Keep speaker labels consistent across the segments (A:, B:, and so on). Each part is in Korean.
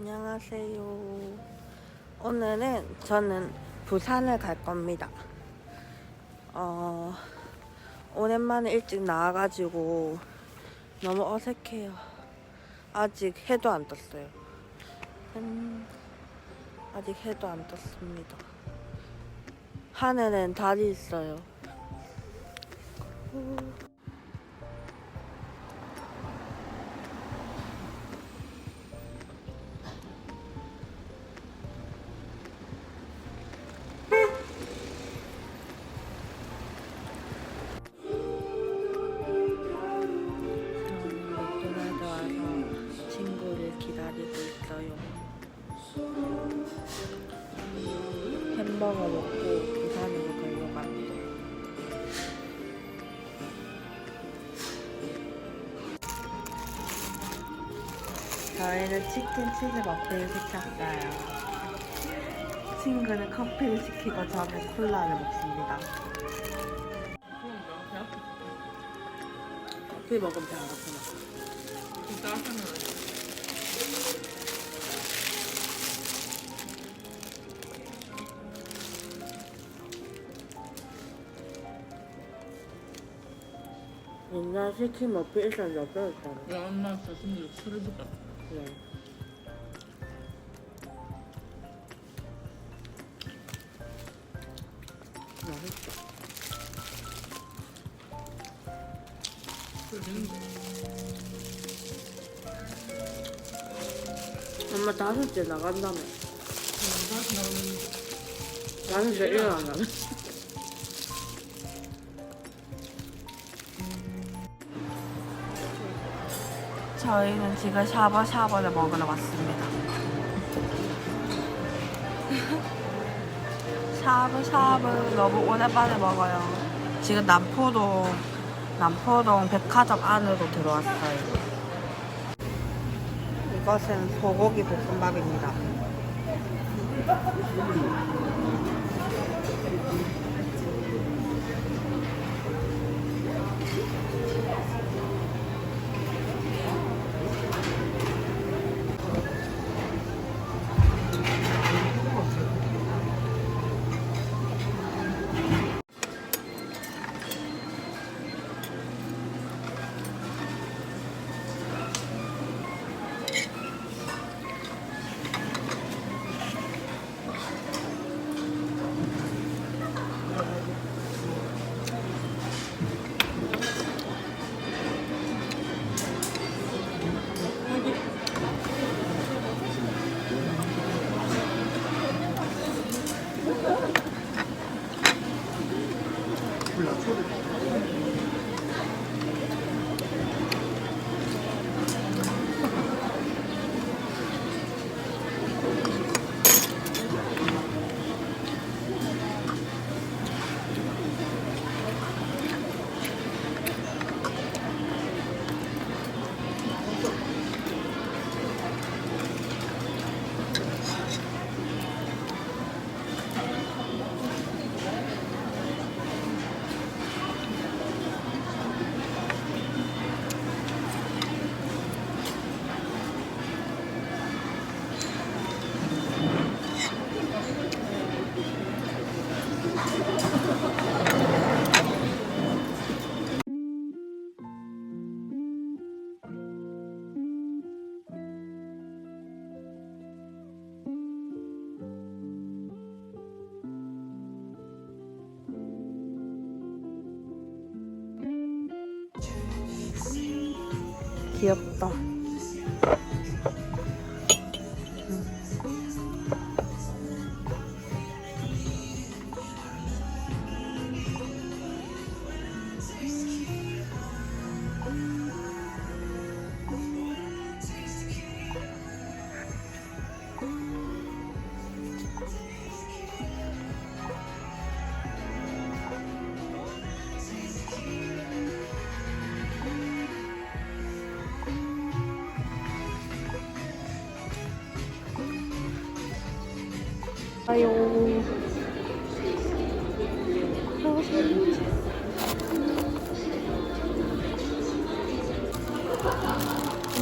A: 안녕하세요. 오늘은 저는 부산을 갈 겁니다. 어, 오랜만에 일찍 나와가지고 너무 어색해요. 아직 해도 안 떴어요. 음, 아직 해도 안 떴습니다. 하늘엔 달이 있어요. 후. 기다리고 있어요. 햄버거 먹고 부산으로 가려고 합니다. 저희는 치킨 치즈 머플을 시켰어요. 친구는 커피를 시키고 저는 콜라를 먹습니다. 커피 먹으면 배안 고프나? 옛날 치킨 머플 일단 여덟였잖아.
B: 야, 엄마 자신들 술을 붓다.
A: 네. 맛있어.
B: 술.
A: 엄마 다섯 째 나간다며.
B: 다시 나오는
A: 나는 왜 일어나면? 저희는 지금 샤버샤버를 먹으러 왔습니다. 샤브샤브 너무 오랜만에 먹어요. 지금 남포동, 남포동 백화점 안으로 들어왔어요. 이것은 소고기 볶음밥입니다. 귀엽다.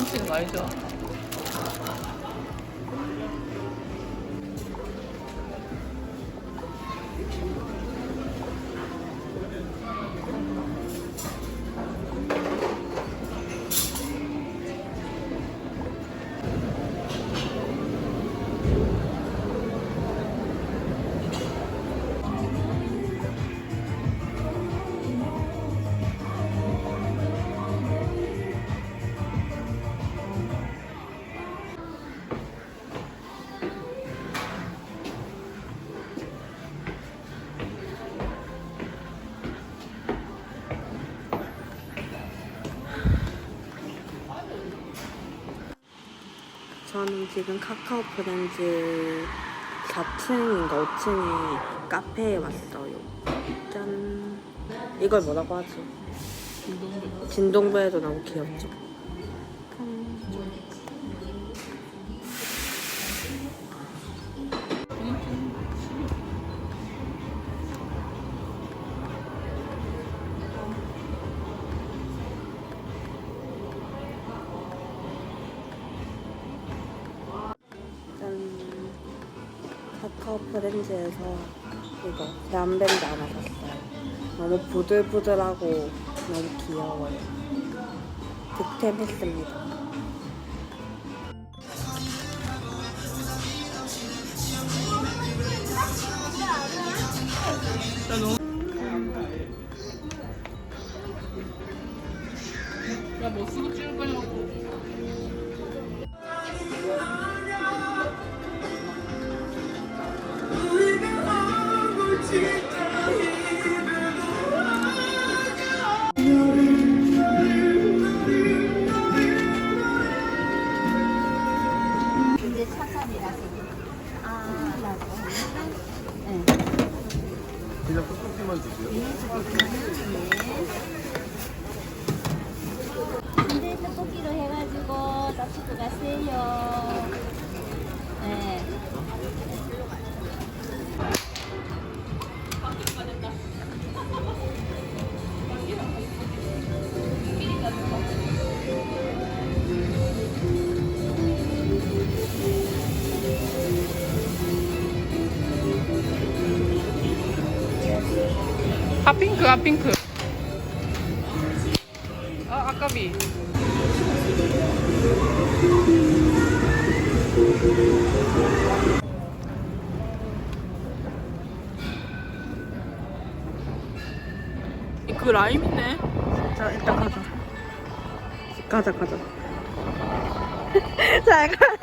B: 김치가 많이 좋
A: 저는 지금 카카오 프렌즈 4층인가 5층에 카페에 왔어요. 짠. 이걸 뭐라고?
B: 운동도
A: 진동배도 너무 귀엽죠? 카카오 프렌즈에서 이거 대한밴드 하나 샀어요. 너무 부들부들하고 너무 귀여워요. 득템했습니다.
B: 야 너. 야뭐 쓰고 찍을 거냐고.
C: 근데 떡볶이로 해가지고 잡수고 가세요 네.
B: 핫핑크 핫핑크. 아 아까비. 그 라임이네.
A: 자, 일단 가자. 가자, 가자. 잘 가.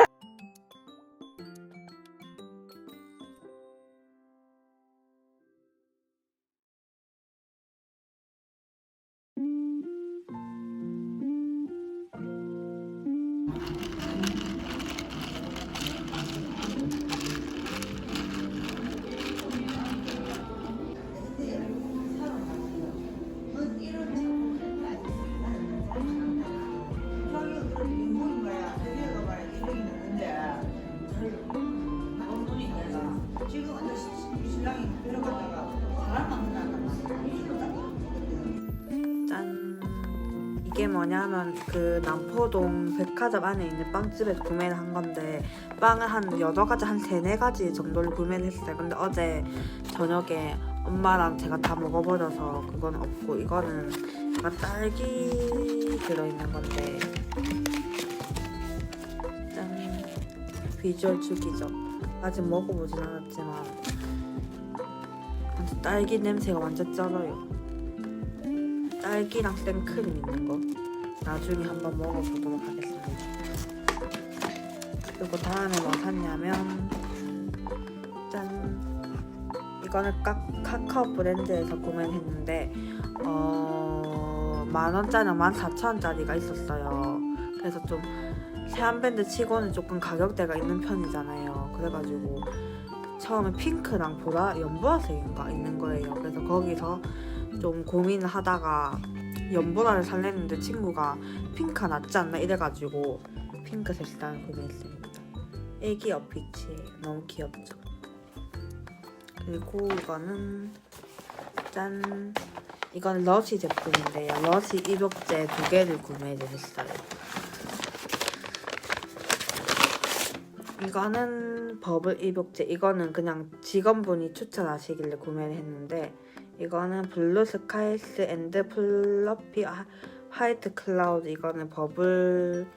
A: 이게 뭐냐면 그 남포동 백화점 안에 있는 빵집에서 구매를 한 건데 빵을 한 여러 가지 한 세네 가지 정도를 구매를 했어요. 근데 어제 저녁에 엄마랑 제가 다 먹어버려서 그건 없고 이거는 약간 딸기 들어있는 건데 짠 비주얼 죽이죠. 아직 먹어보진 않았지만 딸기 냄새가 완전 쩔어요. 딸기랑 생크림 있는 거 나중에 한번 먹어보도록 하겠습니다. 그리고 다음에 뭐 샀냐면 짠 이거는 카, 카카오 브랜드에서 구매를 했는데 어, 만 원짜리랑 만 사천 원짜리가 있었어요. 그래서 좀 세안밴드 치고는 조금 가격대가 있는 편이잖아요. 그래가지고 처음에 핑크랑 보라 연보라색인가 있는 거예요. 그래서 거기서 좀 고민을 하다가 연보라를 살랬는데 친구가 핑크가 낫지 않나 이래가지고 핑크 색상을 구매했습니다. 애기 어피치 너무 귀엽죠. 그리고 이거는 짠 이건 러시 제품인데요. 러시 입욕제 두 개를 구매를 했어요. 이거는 버블 입욕제 이거는 그냥 직원분이 추천하시길래 구매를 했는데 이거는 블루 스카이스 앤드 플러피 아, 화이트 클라우드. 이거는 버블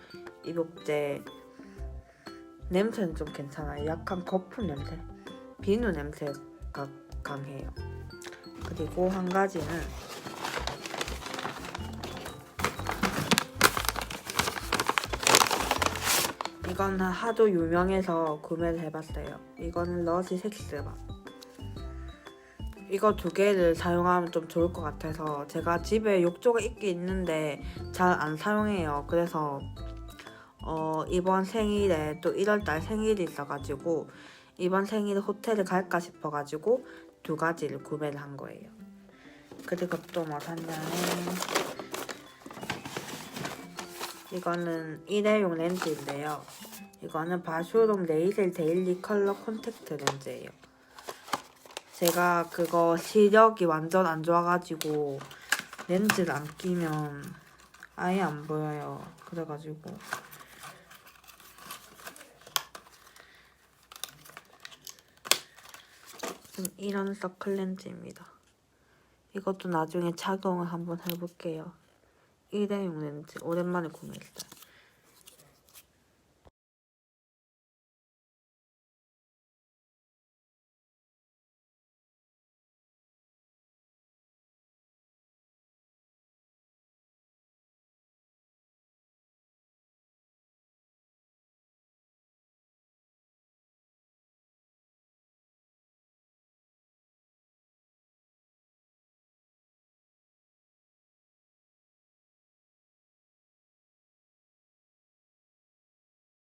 A: 입욕제. 냄새는 좀 괜찮아요. 약간 거품 냄새? 비누 냄새가 강해요. 그리고 한 가지는 이거는 하도 유명해서 구매를 해봤어요. 이거는 러시 섹스바 이거 두 개를 사용하면 좀 좋을 것 같아서 제가 집에 욕조가 있긴 있는데 잘 안 사용해요. 그래서 어, 이번 생일에 또 1월달 생일이 있어가지고 이번 생일에 호텔을 갈까 싶어가지고 두 가지를 구매를 한 거예요. 그리고 또 뭐 샀냐면 이거는 일회용 렌즈인데요. 이거는 바쇼롱 레이셀 데일리 컬러 콘택트 렌즈예요. 제가 그거 시력이 완전 안 좋아가지고 렌즈를 안 끼면 아예 안 보여요. 그래가지고 음, 이런 서클 렌즈입니다. 이것도 나중에 착용을 한번 해볼게요. 일회용 렌즈 오랜만에 구매했어요.